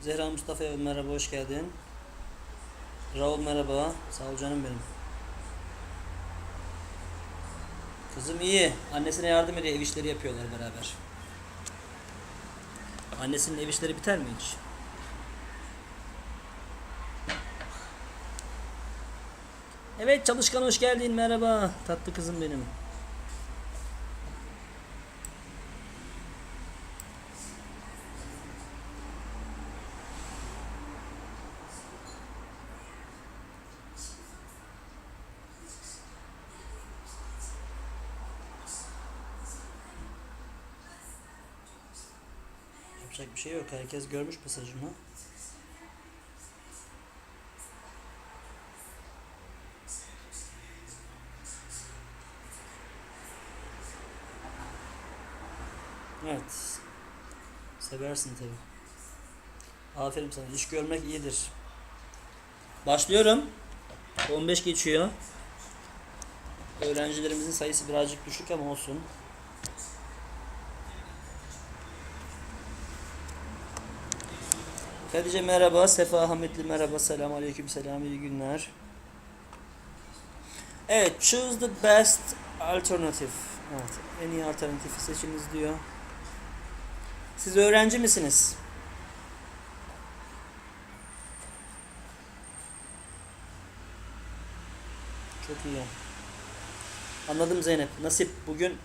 Zehra Mustafa merhaba hoş geldin. Raul merhaba. Sağ ol canım benim. Kızım iyi. Annesine yardım ediyor. Ev işleri yapıyorlar beraber. Annesinin ev işleri biter mi hiç? Evet çalışkan hoş geldin. Merhaba. Tatlı kızım benim. Yapacak bir şey yok. Herkes görmüş mesajımı. Evet. Seversin tabi. Aferin sana. İş görmek iyidir. Başlıyorum. 15 geçiyor. Öğrencilerimizin sayısı birazcık düşük ama olsun. Hatice merhaba, Sefa Hamitli merhaba, selam aleyküm selam, iyi günler. Evet, choose the best alternative. Evet, en iyi alternatifi seçiniz diyor. Siz öğrenci misiniz? Çok iyi. Anladım Zeynep. Nasip bugün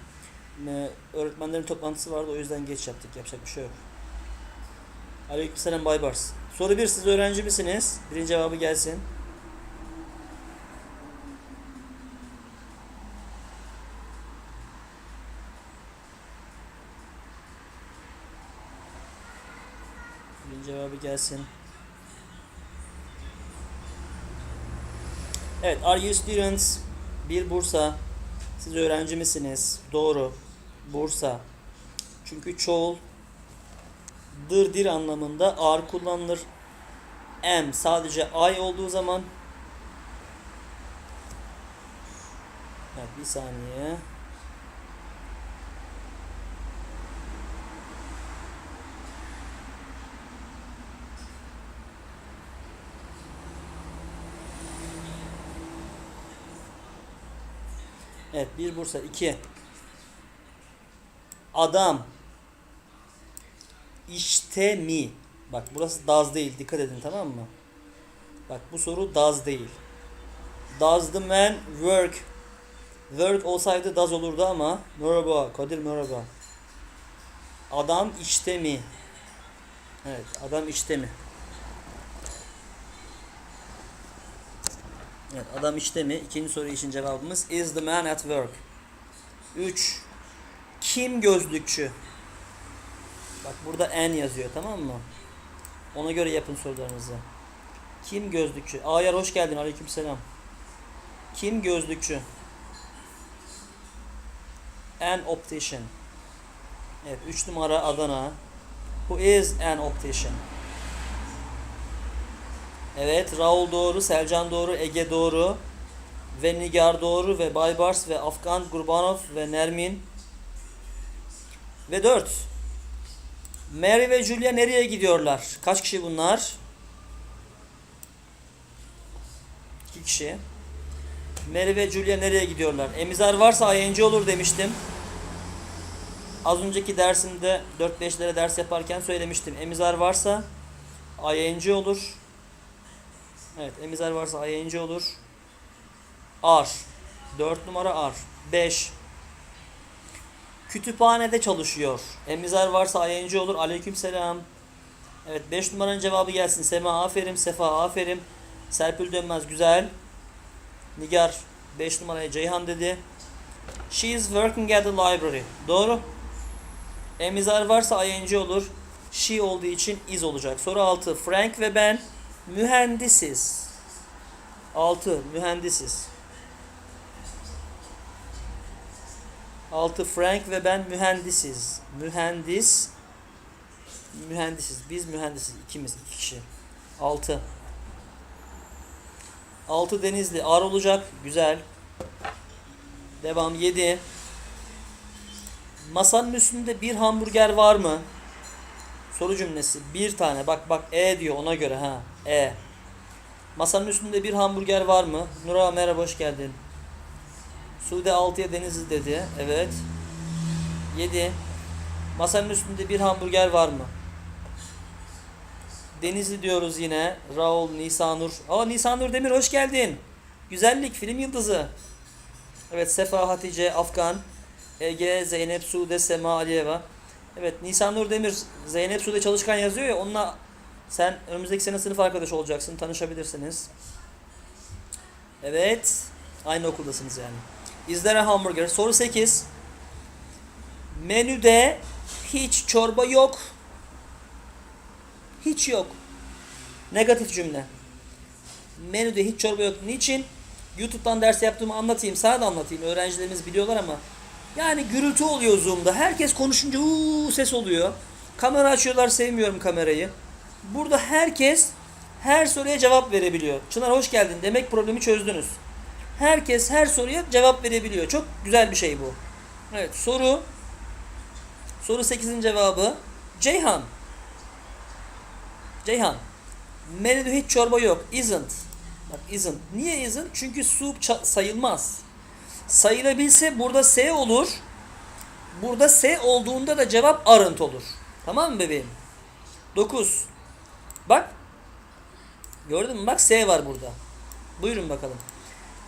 e, öğretmenlerin toplantısı vardı o yüzden geç yaptık. Yapacak bir şey yok. Aleykümselam Baybars. Soru 1 siz öğrenci misiniz? Birinci cevabı gelsin. Birinci cevabı gelsin. Evet, are you students? Bir Bursa. Siz öğrenci misiniz? Doğru. Bursa. Çünkü çoğul dır dir anlamında ağır kullanılır. M sadece I olduğu zaman Evet bir saniye. Evet bir Bursa iki. Adam işte mi? Bak burası does değil. Dikkat edin tamam mı? Bak bu soru does değil. Does the man work? Work olsaydı does olurdu ama merhaba Kadir merhaba. Adam işte mi? Evet adam işte mi? Evet adam işte mi? İkinci soru için cevabımız is the man at work. 3. Kim gözlükçü? Bak burada en yazıyor tamam mı? Ona göre yapın sorularınızı. Kim gözlükçü? Ayar hoş geldin. Aleykümselam. Kim gözlükçü? An optician. Evet 3 numara Adana. Who is an optician? Evet Raul doğru, Selcan doğru, Ege doğru. Ve Nigar doğru ve Baybars ve Afgan Gurbanov ve Nermin. Ve 4. Mary ve Julia nereye gidiyorlar? Kaç kişi bunlar? İki kişi. Mary ve Julia nereye gidiyorlar? Emizar varsa ing olur demiştim. Az önceki dersimde 4-5'lere ders yaparken söylemiştim. Emizar varsa ing olur. Evet, emizar varsa ing olur. R. 4 numara R. 5. Kütüphanede çalışıyor. Emizar varsa ing olur. Aleykümselam. Evet 5 numaranın cevabı gelsin. Sema aferin. Sefa aferin. Serpil Dönmez güzel. Nigar 5 numaraya Ceyhan dedi. She is working at the library. Doğru. Emizar varsa ing olur. She olduğu için is olacak. Soru 6. Frank ve ben mühendisiz. 6. Mühendisiz. 6 Frank ve ben mühendisiz. Mühendis mühendisiz. Biz mühendisiz. ikimiz iki kişi. 6 6 Denizli. Ar olacak. Güzel. Devam 7 Masanın üstünde bir hamburger var mı? Soru cümlesi. Bir tane. Bak bak E diyor ona göre ha. E. Masanın üstünde bir hamburger var mı? Nura merhaba hoş geldin. Sude 6'ya Denizli dedi. Evet. 7. Masanın üstünde bir hamburger var mı? Denizli diyoruz yine. Raul, Nisanur. Aa Nisanur Demir hoş geldin. Güzellik film yıldızı. Evet Sefa, Hatice, Afgan, Ege, Zeynep, Sude, Sema, Aliyeva. Evet Nisanur Demir, Zeynep Sude Çalışkan yazıyor ya onunla sen önümüzdeki sene sınıf arkadaşı olacaksın. Tanışabilirsiniz. Evet. Aynı okuldasınız yani. A hamburger? Soru 8. Menüde hiç çorba yok. Hiç yok. Negatif cümle. Menüde hiç çorba yok. Niçin? YouTube'dan ders yaptığımı anlatayım. Sana da anlatayım. Öğrencilerimiz biliyorlar ama. Yani gürültü oluyor Zoom'da. Herkes konuşunca uuu ses oluyor. Kamera açıyorlar. Sevmiyorum kamerayı. Burada herkes her soruya cevap verebiliyor. Çınar hoş geldin. Demek problemi çözdünüz. Herkes her soruya cevap verebiliyor. Çok güzel bir şey bu. Evet soru. Soru 8'in cevabı. Ceyhan. Ceyhan. Menüde hiç çorba yok. Isn't. Bak isn't. Niye isn't? Çünkü soup sayılmaz. Sayılabilse burada S olur. Burada S olduğunda da cevap aren't olur. Tamam mı bebeğim? 9. Bak. Gördün mü? Bak S var burada. Buyurun bakalım.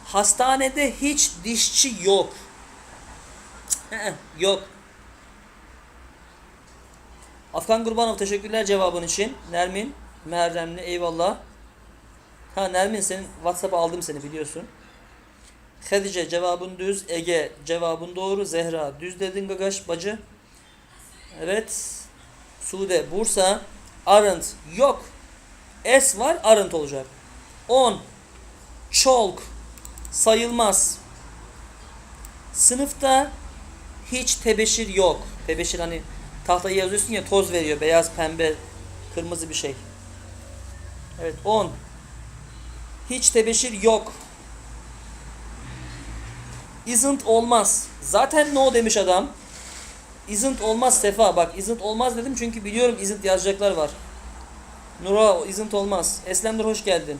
Hastanede hiç dişçi yok. Yok. Afgan Gurbanov teşekkürler cevabın için. Nermin, Mehremli eyvallah. Ha Nermin senin WhatsApp'a aldım seni biliyorsun. Hadice cevabın düz. Ege cevabın doğru. Zehra düz dedin Gagaş bacı. Evet. Sude Bursa. Aren't yok. S var aren't olacak. 10. Çolk sayılmaz. Sınıfta hiç tebeşir yok. Tebeşir hani tahtaya yazıyorsun ya toz veriyor. Beyaz, pembe, kırmızı bir şey. Evet 10. Hiç tebeşir yok. Isn't olmaz. Zaten no demiş adam. Isn't olmaz Sefa. Bak isn't olmaz dedim çünkü biliyorum isn't yazacaklar var. Nura isn't olmaz. Eslemdir hoş geldin.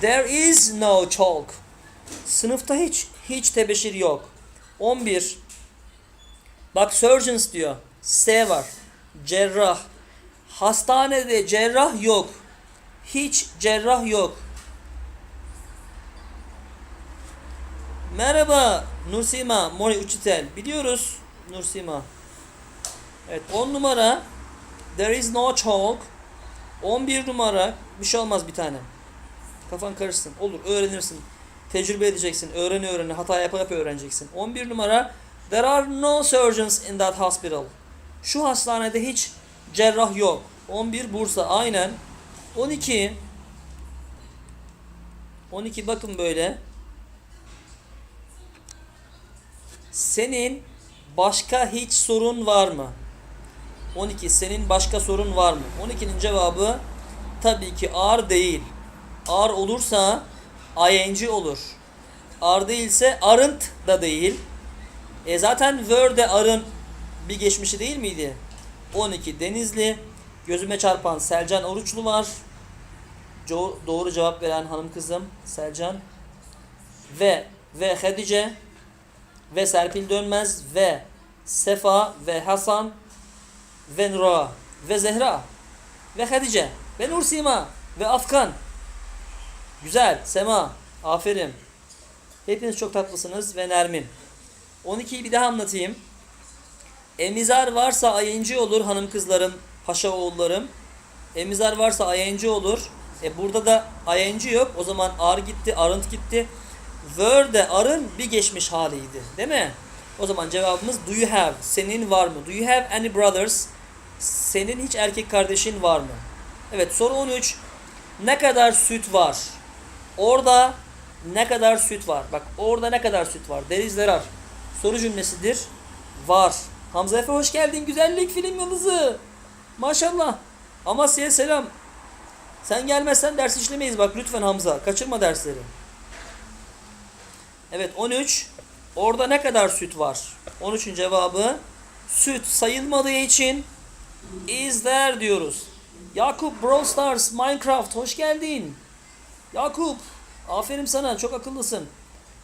There is no chalk. Sınıfta hiç hiç tebeşir yok. 11. Bak surgeons diyor. S var. Cerrah. Hastanede cerrah yok. Hiç cerrah yok. Merhaba Nursima Mori Uçitel. Biliyoruz Nursima. Evet 10 numara There is no chalk. 11 numara bir şey olmaz bir tane. Kafan karışsın. Olur öğrenirsin. Tecrübe edeceksin. Öğrene öğrene. Hata yapa yapa öğreneceksin. 11 numara There are no surgeons in that hospital. Şu hastanede hiç cerrah yok. 11 Bursa aynen. 12 12 bakın böyle. Senin başka hiç sorun var mı? 12 senin başka sorun var mı? 12'nin cevabı tabii ki ağır değil. Ağır olursa ing olur. Ağır değilse aren't da değil. E zaten were arın bir geçmişi değil miydi? 12 Denizli. Gözüme çarpan Selcan Oruçlu var. Co- doğru cevap veren hanım kızım Selcan. Ve ve Hadice ve Serpil Dönmez ve Sefa ve Hasan ve Nura ve Zehra ve Hadice ve Nursima ve Afkan. Güzel. Sema. Aferin. Hepiniz çok tatlısınız ve Nermin. 12'yi bir daha anlatayım. Emizar varsa ayıncı olur hanım kızlarım, paşa oğullarım. Emizar varsa ayıncı olur. E burada da ayıncı yok. O zaman ar gitti, arınt gitti. Were de arın bir geçmiş haliydi. Değil mi? O zaman cevabımız do you have? Senin var mı? Do you have any brothers? Senin hiç erkek kardeşin var mı? Evet soru 13. Ne kadar süt var? Orada ne kadar süt var? Bak orada ne kadar süt var? Denizler ar. Soru cümlesidir. Var. Hamza Efe hoş geldin. Güzellik film yıldızı. Maşallah. Amasya'ya selam. Sen gelmezsen ders işlemeyiz bak lütfen Hamza. Kaçırma dersleri. Evet 13. Orada ne kadar süt var? 13'ün cevabı süt sayılmadığı için there diyoruz. Yakup Brawl Stars Minecraft hoş geldin. Yakup aferin sana çok akıllısın.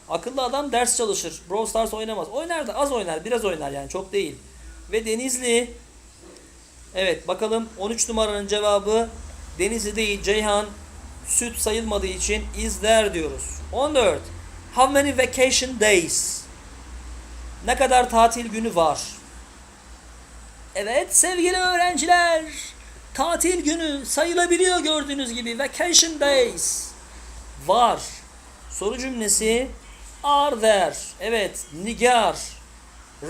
Akıllı adam ders çalışır. Brawl Stars oynamaz. Oynar da az oynar biraz oynar yani çok değil. Ve Denizli Evet bakalım 13 numaranın cevabı Denizli değil Ceyhan süt sayılmadığı için there diyoruz. 14. How many vacation days? Ne kadar tatil günü var? Evet sevgili öğrenciler. Tatil günü sayılabiliyor gördüğünüz gibi. Vacation days. Var. Soru cümlesi are there. Evet. Nigar.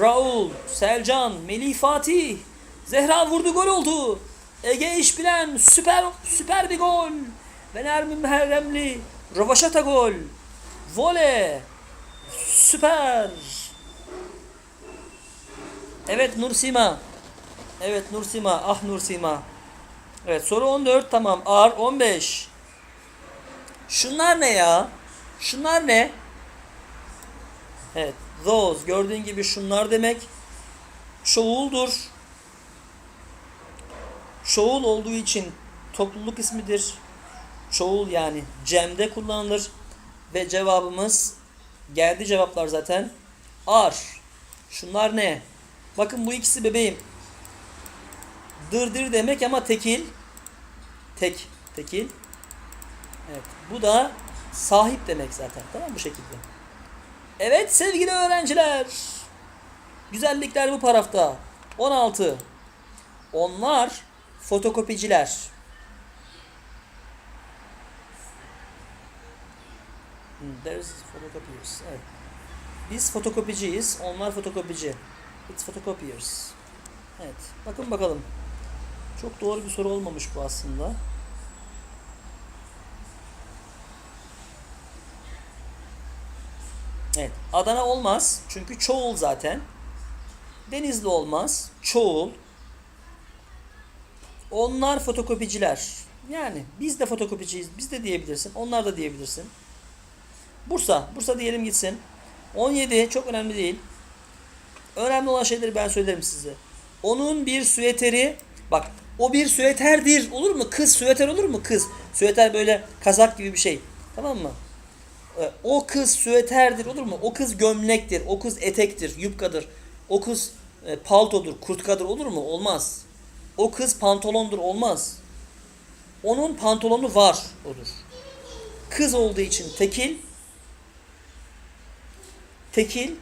Raul. Selcan. Melih Fatih. Zehra vurdu gol oldu. Ege İşbilen süper süper bir gol. Ve Nermin Mehremli. Rövaşata gol. Vole. Süper. Evet Nursima. Evet Nursima. Ah Nursima. Evet soru 14 tamam. Ar 15. Şunlar ne ya? Şunlar ne? Evet. Those. Gördüğün gibi şunlar demek. Çoğuldur. Çoğul olduğu için topluluk ismidir. Çoğul yani cemde kullanılır. Ve cevabımız geldi cevaplar zaten. Ar. Şunlar ne? Bakın bu ikisi bebeğim. Dırdır demek ama tekil. Tek. Tekil. Evet. Bu da sahip demek zaten. Tamam bu şekilde? Evet sevgili öğrenciler. Güzellikler bu parafta. 16. Onlar fotokopiciler. Hmm, There's photocopiers. Evet. Biz fotokopiciyiz. Onlar fotokopici. It's photocopiers. Evet. Bakın bakalım. Çok doğru bir soru olmamış bu aslında. Evet. Adana olmaz. Çünkü çoğul zaten. Denizli olmaz. Çoğul. Onlar fotokopiciler. Yani biz de fotokopiciyiz. Biz de diyebilirsin. Onlar da diyebilirsin. Bursa. Bursa diyelim gitsin. 17 çok önemli değil. Önemli olan şeyleri ben söylerim size. Onun bir süveteri bak o bir süveterdir olur mu? Kız süveter olur mu? Kız. Süveter böyle kazak gibi bir şey. Tamam mı? Ee, O kız süveterdir olur mu? O kız gömlektir. O kız etektir, yupkadır. O kız e, paltodur, kurtkadır olur mu? Olmaz. O kız pantolondur olmaz. Onun pantolonu var odur. Kız olduğu için tekil tekil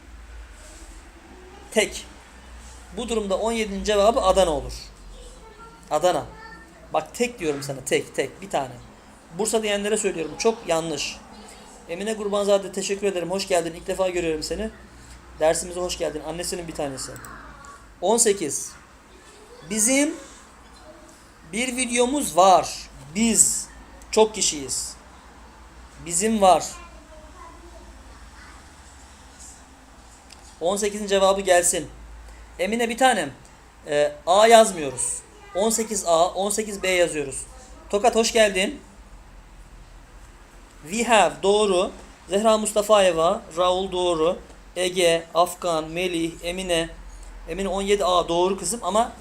tek. Bu durumda 17'nin cevabı Adana olur. Adana. Bak tek diyorum sana tek tek bir tane. Bursa diyenlere söylüyorum çok yanlış. Emine Kurbanzade teşekkür ederim. Hoş geldin. İlk defa görüyorum seni. Dersimize hoş geldin. Annesinin bir tanesi. 18. Bizim bir videomuz var. Biz çok kişiyiz. Bizim var. 18'in cevabı gelsin. Emine bir tanem. Ee, A yazmıyoruz. 18A, 18B yazıyoruz. Tokat hoş geldin. We have doğru. Zehra Mustafayeva, Raul doğru. Ege, Afgan, Melih, Emine. Emine 17A doğru kızım ama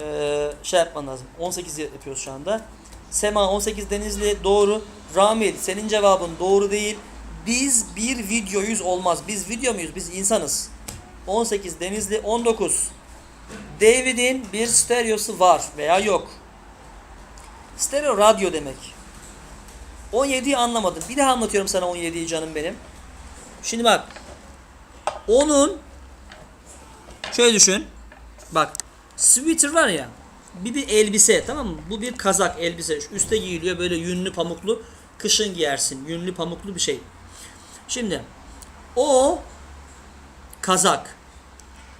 eee, şey yapman lazım. 18 yapıyoruz şu anda. Sema 18 Denizli doğru. Ramil senin cevabın doğru değil. Biz bir videoyuz olmaz. Biz video muyuz? Biz insanız. 18 Denizli 19. David'in bir stereosu var veya yok. Stereo radyo demek. 17'yi anlamadım. Bir daha anlatıyorum sana 17'yi canım benim. Şimdi bak. Onun şöyle düşün. Bak. Sweater var ya. Bir bir elbise tamam mı? Bu bir kazak elbise. Üste giyiliyor böyle yünlü pamuklu. Kışın giyersin. Yünlü pamuklu bir şey. Şimdi o kazak.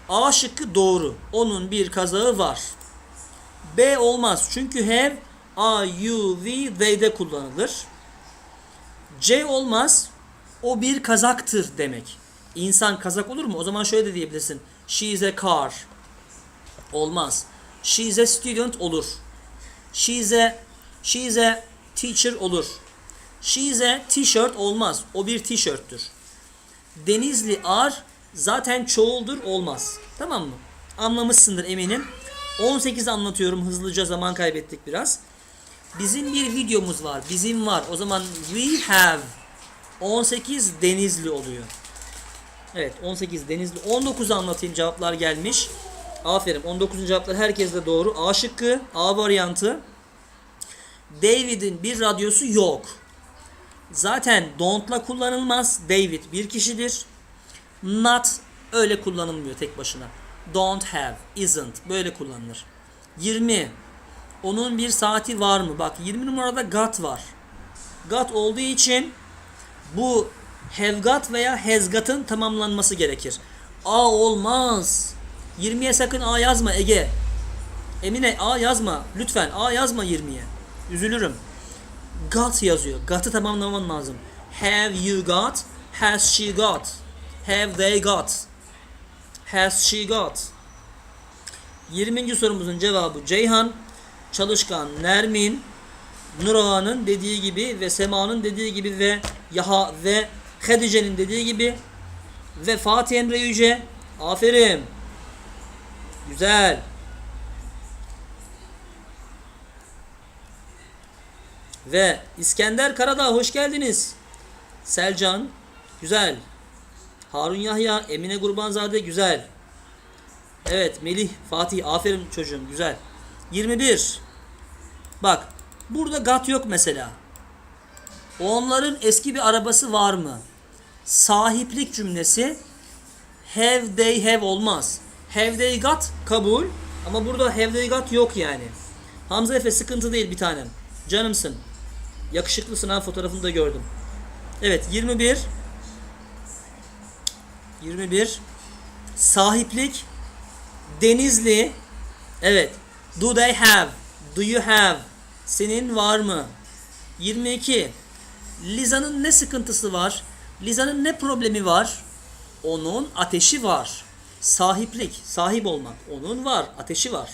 A şıkkı doğru. Onun bir kazağı var. B olmaz. Çünkü have A, U, V, they'de kullanılır. C olmaz. O bir kazaktır demek. İnsan kazak olur mu? O zaman şöyle de diyebilirsin. She is a car. Olmaz. She is a student olur. She is a she is a teacher olur. She is a t-shirt olmaz. O bir tişörttür. Denizli ar zaten çoğuldur olmaz. Tamam mı? Anlamışsındır eminim. 18 anlatıyorum hızlıca zaman kaybettik biraz. Bizim bir videomuz var. Bizim var. O zaman we have 18 Denizli oluyor. Evet 18 Denizli. 19 anlatayım cevaplar gelmiş. Aferin 19. cevaplar herkeste doğru. A şıkkı A varyantı. David'in bir radyosu yok. Zaten don't'la kullanılmaz. David bir kişidir. Not öyle kullanılmıyor tek başına. Don't have, isn't böyle kullanılır. 20. Onun bir saati var mı? Bak 20 numarada got var. Got olduğu için bu have veya has tamamlanması gerekir. A olmaz. 20'ye sakın A yazma Ege. Emine A yazma. Lütfen A yazma 20'ye. Üzülürüm. Got yazıyor. Got'ı tamamlaman lazım. Have you got? Has she got? Have they got? Has she got? 20. sorumuzun cevabı Ceyhan, Çalışkan, Nermin, Nurağa'nın dediği gibi ve Sema'nın dediği gibi ve Yaha ve Hadice'nin dediği gibi ve Fatih Emre Yüce. Aferin. Güzel. Ve İskender Karadağ hoş geldiniz. Selcan güzel. Harun Yahya, Emine Kurbanzade güzel. Evet Melih, Fatih aferin çocuğum güzel. 21. Bak burada gat yok mesela. Onların eski bir arabası var mı? Sahiplik cümlesi have they have olmaz. Have they got kabul ama burada have they got yok yani. Hamza Efe sıkıntı değil bir tanem. Canımsın. Yakışıklısın ha fotoğrafını da gördüm. Evet 21 21 Sahiplik Denizli Evet Do they have Do you have Senin var mı 22 Liza'nın ne sıkıntısı var Liza'nın ne problemi var Onun ateşi var Sahiplik Sahip olmak Onun var ateşi var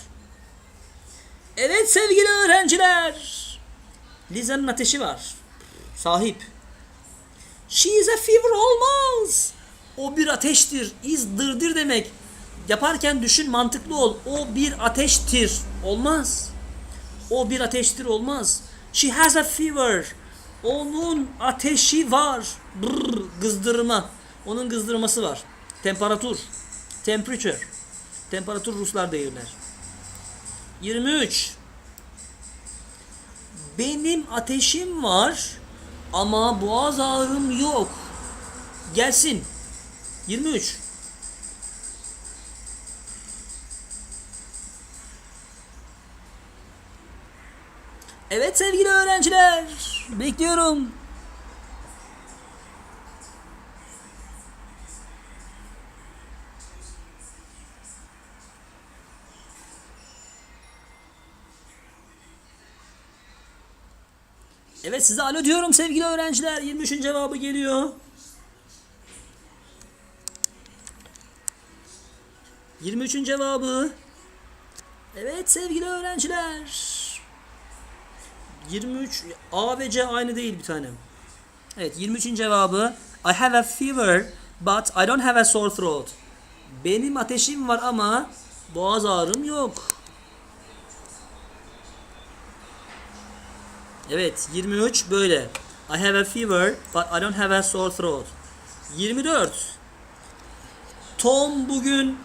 Evet sevgili öğrenciler Liza'nın ateşi var. Sahip. She is a fever olmaz. O bir ateştir. Is dırdır demek. Yaparken düşün mantıklı ol. O bir ateştir. Olmaz. O bir ateştir olmaz. She has a fever. Onun ateşi var. Brr, kızdırma. Onun kızdırması var. Temperatur. Temperature. Temperatur Ruslar değiller. 23. Benim ateşim var ama boğaz ağrım yok. Gelsin. 23. Evet sevgili öğrenciler. Bekliyorum. Evet size alo diyorum sevgili öğrenciler. 23'ün cevabı geliyor. 23'ün cevabı. Evet sevgili öğrenciler. 23 A ve C aynı değil bir tanem. Evet 23'ün cevabı I have a fever but I don't have a sore throat. Benim ateşim var ama boğaz ağrım yok. Evet 23 böyle. I have a fever but I don't have a sore throat. 24. Tom bugün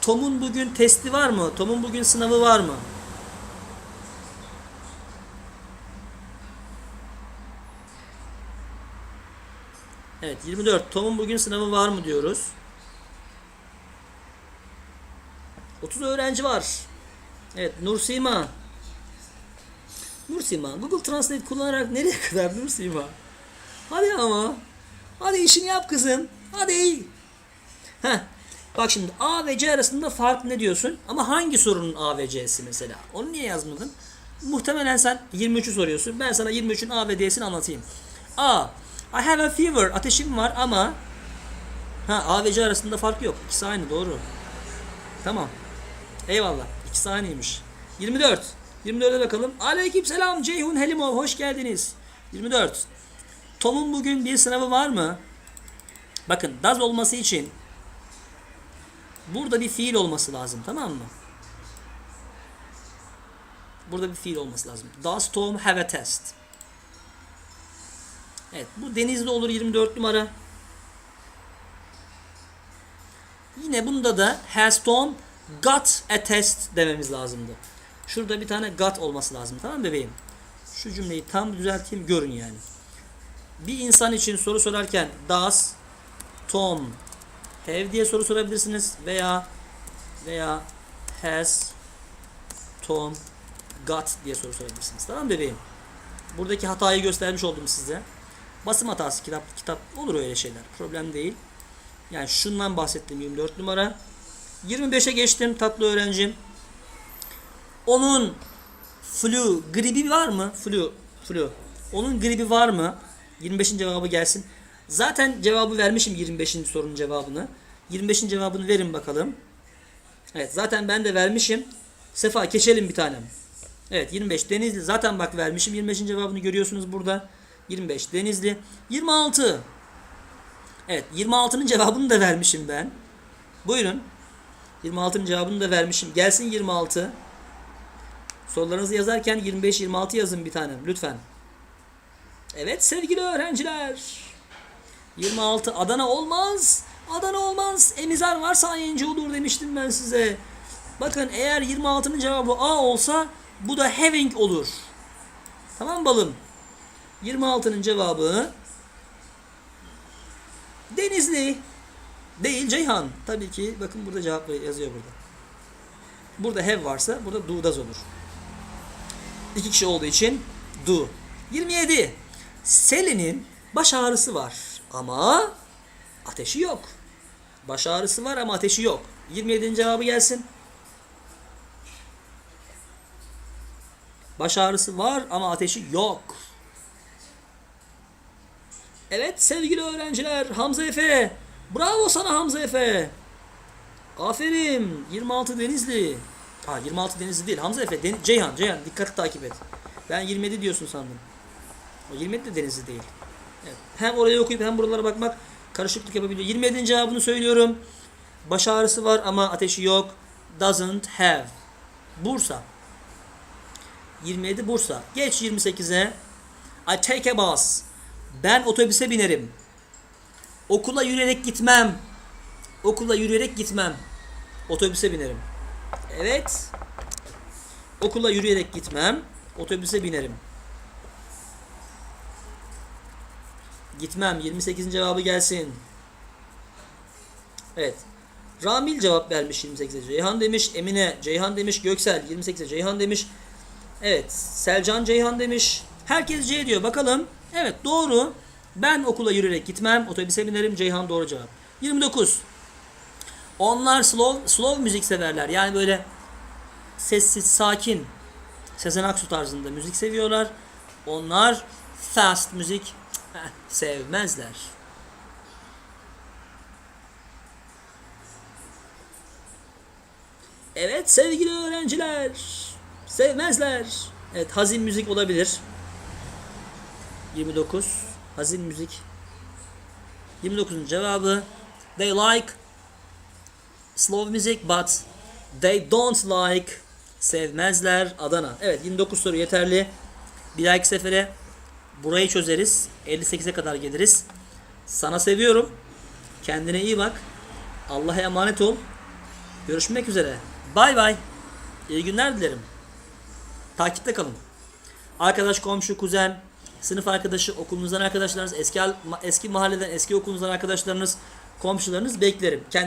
Tom'un bugün testi var mı? Tom'un bugün sınavı var mı? Evet 24. Tom'un bugün sınavı var mı diyoruz. 30 öğrenci var. Evet Nursima. Nursima Google Translate kullanarak nereye kadar Nursima? Hadi ama. Hadi işini yap kızım. Hadi. Heh. Bak şimdi A ve C arasında fark ne diyorsun? Ama hangi sorunun A ve C'si mesela? Onu niye yazmadın? Muhtemelen sen 23'ü soruyorsun. Ben sana 23'ün A ve D'sini anlatayım. A. I have a fever. Ateşim var ama ha A ve C arasında fark yok. İkisi aynı doğru. Tamam. Eyvallah. İkisi aynıymış. 24. 24'e bakalım. Aleykümselam Ceyhun Helimov hoş geldiniz. 24. Tom'un bugün bir sınavı var mı? Bakın does olması için burada bir fiil olması lazım tamam mı? Burada bir fiil olması lazım. Does Tom have a test? Evet bu Denizli olur 24 numara. Yine bunda da has Tom got a test dememiz lazımdı. Şurada bir tane got olması lazım. Tamam bebeğim? Şu cümleyi tam düzelteyim görün yani. Bir insan için soru sorarken does Tom have diye soru sorabilirsiniz veya veya has Tom got diye soru sorabilirsiniz. Tamam bebeğim? Buradaki hatayı göstermiş oldum size. Basım hatası kitap kitap olur öyle şeyler. Problem değil. Yani şundan bahsettim 24 numara. 25'e geçtim tatlı öğrencim. Onun flu, gribi var mı? Flu, flu. Onun gribi var mı? 25'in cevabı gelsin. Zaten cevabı vermişim 25. sorunun cevabını. 25'in cevabını verin bakalım. Evet zaten ben de vermişim. Sefa geçelim bir tanem. Evet 25 Denizli zaten bak vermişim 25'in cevabını görüyorsunuz burada. 25 Denizli. 26. Evet 26'nın cevabını da vermişim ben. Buyurun. 26'nın cevabını da vermişim. Gelsin 26. Sorularınızı yazarken 25-26 yazın bir tanem lütfen. Evet sevgili öğrenciler. 26 Adana olmaz. Adana olmaz. Emizar varsa ayıncı olur demiştim ben size. Bakın eğer 26'nın cevabı A olsa bu da having olur. Tamam balım. 26'nın cevabı Denizli. Değil Ceyhan. Tabii ki bakın burada cevap yazıyor burada. Burada have varsa burada does olur. İki kişi olduğu için do. 27. Selin'in baş ağrısı var ama ateşi yok. Baş ağrısı var ama ateşi yok. 27'nin cevabı gelsin. Baş ağrısı var ama ateşi yok. Evet sevgili öğrenciler Hamza Efe. Bravo sana Hamza Efe. Aferin. 26 Denizli. Ha 26 Denizli değil. Hamza Efe. Den- Ceyhan. Ceyhan. Dikkatli takip et. Ben 27 diyorsun sandım. O 27 de Denizli değil. Evet. Hem oraya okuyup hem buralara bakmak karışıklık yapabiliyor. 27'nin cevabını söylüyorum. Baş ağrısı var ama ateşi yok. Doesn't have. Bursa. 27 Bursa. Geç 28'e. I take a bus. Ben otobüse binerim. Okula yürüyerek gitmem. Okula yürüyerek gitmem. Otobüse binerim. Evet. Okula yürüyerek gitmem. Otobüse binerim. Gitmem. 28'in cevabı gelsin. Evet. Ramil cevap vermiş 28'e. Ceyhan demiş. Emine Ceyhan demiş. Göksel 28'e Ceyhan demiş. Evet. Selcan Ceyhan demiş. Herkes C diyor. Bakalım. Evet doğru. Ben okula yürüyerek gitmem. Otobüse binerim. Ceyhan doğru cevap. 29. Onlar slow, slow müzik severler. Yani böyle sessiz, sakin. Sezen Aksu tarzında müzik seviyorlar. Onlar fast müzik sevmezler. Evet sevgili öğrenciler. Sevmezler. Evet hazin müzik olabilir. 29. Hazin müzik. 29'un cevabı They like slow music but they don't like sevmezler Adana. Evet 29 soru yeterli. Bir dahaki sefere burayı çözeriz. 58'e kadar geliriz. Sana seviyorum. Kendine iyi bak. Allah'a emanet ol. Görüşmek üzere. Bay bay. İyi günler dilerim. Takipte kalın. Arkadaş, komşu, kuzen, sınıf arkadaşı, okulunuzdan arkadaşlarınız, eski eski mahalleden, eski okulunuzdan arkadaşlarınız, komşularınız beklerim. Kendinize